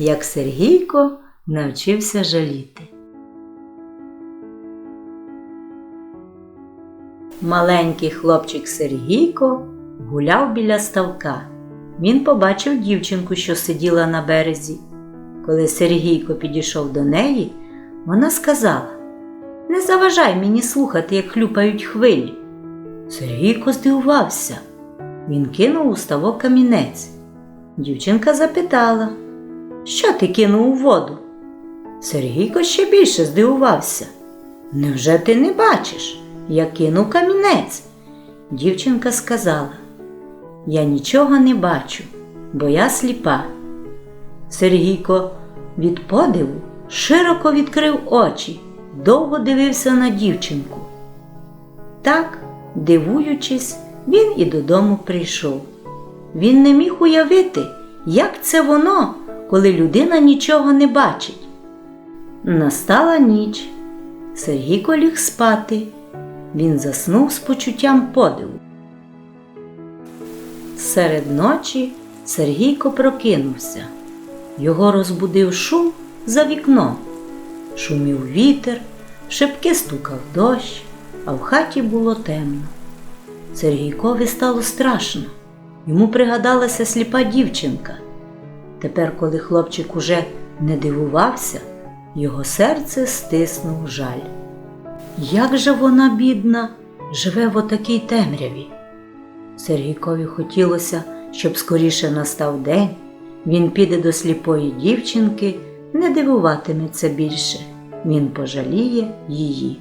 як Сергійко навчився жаліти. Маленький хлопчик Сергійко гуляв біля ставка. Він побачив дівчинку, що сиділа на березі. Коли Сергійко підійшов до неї, вона сказала: Не заважай мені слухати, як хлюпають хвилі. Сергійко здивувався. Він кинув у ставок камінець. Дівчинка запитала, що ти кинув у воду? Сергійко ще більше здивувався. Невже ти не бачиш? Я кинув камінець. Дівчинка сказала, я нічого не бачу, бо я сліпа. Сергійко від подиву широко відкрив очі, довго дивився на дівчинку. Так, дивуючись, він і додому прийшов. Він не міг уявити, як це воно, коли людина нічого не бачить. Настала ніч. Сергійко ліг спати. Він заснув з почуттям подиву. Серед ночі Сергійко прокинувся. Його розбудив шум за вікном. Шумів вітер, шибки стукав дощ, а в хаті було темно. Сергійкові стало страшно. Йому пригадалася сліпа дівчинка. Тепер, коли хлопчик уже не дивувався, його серце стиснув жаль. Як же вона, бідна, живе в отакій темряві? Сергійкові хотілося, щоб скоріше настав день, він піде до сліпої дівчинки, не дивуватиметься більше, він пожаліє її.